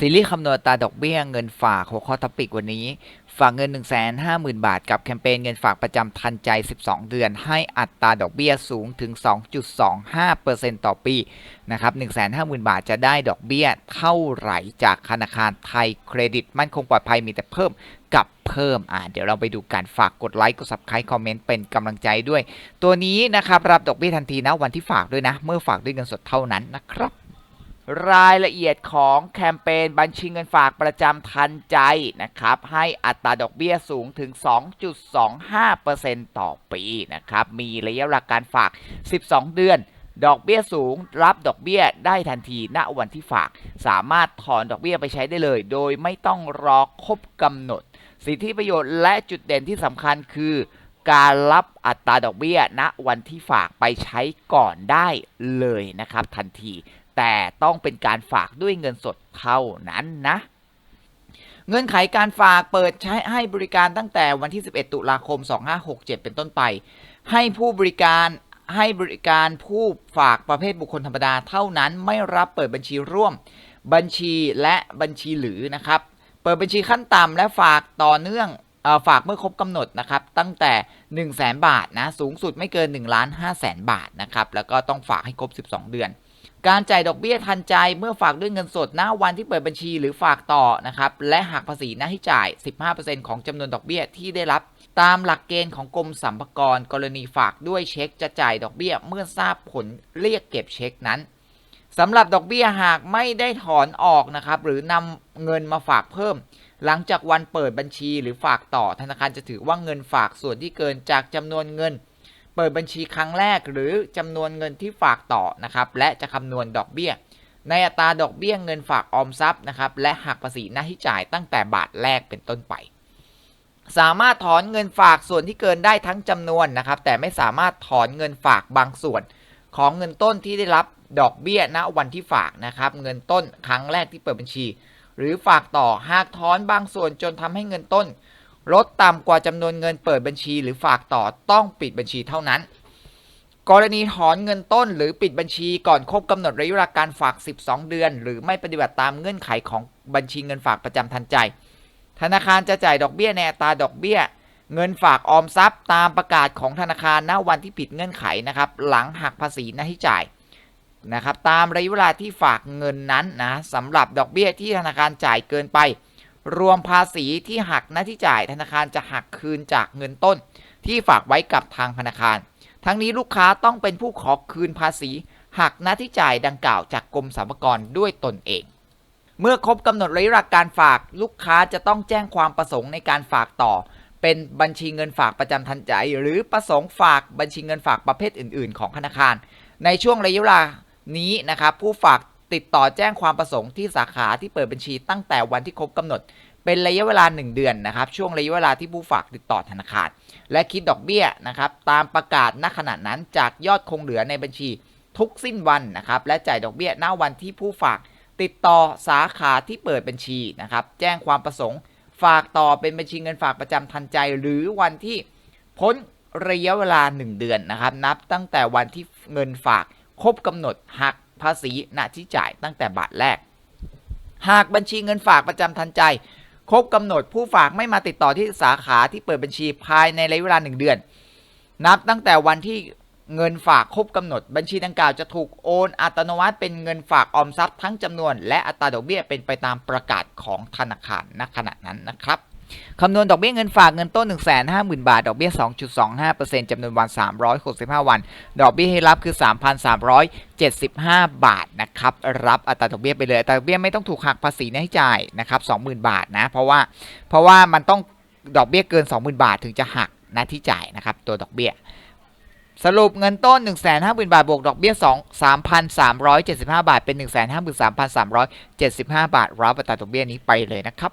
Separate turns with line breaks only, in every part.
ซีรีส์คำนวณตาดอกเบี้ยเงินฝากหัวข้อท็อปิกวันนี้ ฝากเงิน 150,000 บาท กับแคมเปญเงินฝากประจำทันใจ 12 เดือน ให้อัตราดอกเบี้ยสูงถึง 2.25%ต่อปีนะครับ150,000 บาทจะได้ดอกเบี้ยเท่าไหร่จากธนาคารไทยเครดิต มั่นคงปลอดภัยมีแต่เพิ่มกับเพิ่มอ่าเดี๋ยวเราไปดูการฝากกดไลค์กด subscribe คอมเมนต์เป็นกำลังใจด้วย ตัวนี้นะครับรับดอกเบี้ยทันทีนะวันที่ฝากด้วยนะ เมื่อฝากด้วยเงินสดเท่านั้นนะครับ รายละเอียดของแคมเปญบัญชีเงินฝากประจำทันใจนะครับ ให้อัตราดอกเบี้ยสูงถึง 2.25%ต่อปีนะครับ มีระยะเวลาการฝาก 12 เดือน ดอกเบี้ยสูง รับดอกเบี้ยได้ทันทีณวันที่ฝาก สามารถถอนดอกเบี้ยไปใช้ได้เลย โดยไม่ต้องรอครบกำหนด สิทธิประโยชน์และจุดเด่นที่สำคัญคือการรับอัตราดอกเบี้ยณวันที่ฝากไปใช้ก่อนได้เลยนะครับ ทันที แต่ต้องเป็นการฝากด้วยเงินสดเท่านั้นนะ เงื่อนไขการฝากเปิดใช้ให้บริการตั้งแต่วันที่ 11 ตุลาคม 2567 เป็นต้นไป ให้ผู้บริการให้บริการผู้ฝากประเภทบุคคลธรรมดาเท่านั้นไม่รับเปิดบัญชีร่วม บัญชีและบัญชีหรือนะครับ เปิดบัญชีขั้นต่ำและฝากต่อเนื่องอฝากเมื่อครบกำหนดนะครับ ตั้งแต่ 1 0 0 0 0แบาทนะ สูงสุดไม่เกิน1ล้าน5แสนบาทนะครับ แล้วก็ต้องฝากให้ครบ 12 เดือน การจ่ายดอกเบี้ยทันใจเมื่อฝากด้วยเงินสดณวันที่เปิดบัญชีหรือฝากต่อนะครับและหักภาษีหน้าที่จ่าย 15%ของจำนวนดอกเบี้ยที่ได้รับ ตามหลักเกณฑ์ของกรมสรรพากรกรณีฝากด้วยเช็คจะจ่ายดอกเบี้ยเมื่อทราบผลเรียกเก็บเช็คนั้นสำหรับดอกเบี้ยหากไม่ได้ถอนออกนะครับหรือนำเงินมาฝากเพิ่ม หลังจากวันเปิดบัญชีหรือฝากต่อธนาคารจะถือว่าเงินฝากส่วนที่เกินจากจำนวนเงิน เปิดบัญชีครั้งแรกหรือจำนวนเงินที่ฝากต่อนะครับและจะคำนวณดอกเบี้ย ในอัตราดอกเบี้ยเงินฝากออมทรัพย์นะครับและหักภาษีหน้าที่จ่ายตั้งแต่บาทแรกเป็นต้นไป สามารถถอนเงินฝากส่วนที่เกินได้ทั้งจำนวนนะครับแต่ไม่สามารถถอนเงินฝากบางส่วน ของเงินต้นที่ได้รับดอกเบี้ยณวันที่ฝากนะครับเงินต้นครั้งแรกที่เปิดบัญชี หรือฝากต่อหากถอนบางส่วนจนทำให้เงินต้น ลดต่ำกว่าจำนวนเงินเปิดบัญชีหรือฝากต่อต้องปิดบัญชีเท่านั้น กรณีถอนเงินต้นหรือปิดบัญชีก่อนครบกำหนดระยะเวลาการฝาก 12 เดือน หรือไม่ปฏิบัติตามเงื่อนไขของบัญชีเงินฝากประจำทันใจ ธนาคารจะจ่ายดอกเบี้ยในอัตราดอกเบี้ย เงินฝากออมทรัพย์ ตามประกาศของธนาคารณวันที่ผิดเงื่อนไขนะครับ หลังหักภาษีหน้าที่จ่ายนะครับตามระยะเวลาที่ฝากเงินนั้นนะสำหรับดอกเบี้ยที่ธนาคารจ่ายเกินไป รวมภาษีที่หักหน้าที่จ่ายธนาคารจะหักคืนจากเงินต้น ที่ฝากไว้กับทางธนาคาร ทั้งนี้ลูกค้าต้องเป็นผู้ขอคืนภาษี หักหน้าที่จ่ายดังกล่าวจากกรมสรรพากรด้วยตนเอง เมื่อครบกำหนดระยะเวลาการฝากลูกค้าจะต้องแจ้งความประสงค์ในการฝากต่อ เป็นบัญชีเงินฝากประจำทันใจ หรือประสงค์ฝากบัญชีเงินฝากประเภทอื่น ๆ ของธนาคาร ในช่วงระยะเวลานี้นะครับผู้ฝาก ติดต่อแจ้งความประสงค์ที่สาขาที่เปิดบัญชีตั้งแต่วันที่ครบกำหนด เป็นระยะเวลา 1 เดือนนะครับ ช่วงระยะเวลาที่ผู้ฝากติดต่อธนาคาร และคิดดอกเบี้ยนะครับ ตามประกาศณขณะนั้นจากยอดคงเหลือในบัญชีทุกสิ้นวันนะครับ และจ่ายดอกเบี้ยณวันที่ผู้ฝากติดต่อสาขาที่เปิดบัญชีนะครับ แจ้งความประสงค์ ฝากต่อเป็นบัญชีเงินฝากประจำทันใจ หรือวันที่พ้นระยะเวลา 1 เดือนนะครับ นับตั้งแต่วันที่เงินฝากครบกำหนดหัก ภาษีณที่จ่ายตั้งแต่บาทแรก หากบัญชีเงินฝากประจำทันใจ ครบกำหนดผู้ฝากไม่มาติดต่อที่สาขาที่เปิดบัญชีภายในระยะเวลา1เดือน นับตั้งแต่วันที่เงินฝากครบกำหนด บัญชีดังกล่าวจะถูกโอนอัตโนมัติเป็นเงินฝากออมทรัพย์ทั้งจำนวน และอัตราดอกเบี้ยเป็นไปตามประกาศของธนาคารณขณะนั้นนะครับ คำนวณดอกเบี้ยเงินฝากเงินต้น 150,000 บาท ดอกเบี้ย 2.25%จำนวนวัน 365 วัน ดอกเบี้ยให้รับคือ 3,375 บาทนะครับ รับอัตราดอกเบี้ยไปเลย อัตราดอกเบี้ยไม่ต้องถูกหักภาษีให้จ่ายนะครับ 20,000 บาทนะ เพราะว่า เพราะว่ามันต้องดอกเบี้ยเกิน 20,000 บาทถึงจะหักน้าที่จ่ายนะครับ ตัวดอกเบี้ยสรุปเงินต้น 150,000 บาท บวกดอกเบี้ย 2 3,375 บาท เป็น 153,375 บาท รับอัตราดอกเบี้ยนี้ไปเลยนะครับ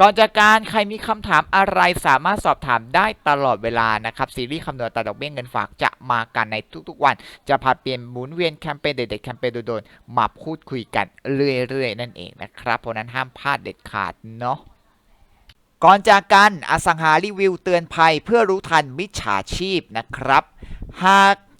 ก่อนจากการใครมีคำถามอะไรสามารถสอบถามได้ตลอดเวลานะครับ ซีรีส์คำนวณอัตาดอกเบี้ยเงินฝากจะมากันในทุกๆวัน จะผลัดเปลี่ยนหมุนเวียนแคมเปญเด็ดๆแคมเปญโดนๆมาพูดคุยกันเรื่อยๆ นั่นเองนะครับ เพราะฉะนั้นห้ามพลาดเด็ดขาดเนาะก่อนจากกันอสังหารีวิวเตือนภัยเพื่อรู้ทันมิจฉาชีพนะครับ หาก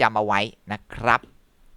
จำเอาไว้นะครับ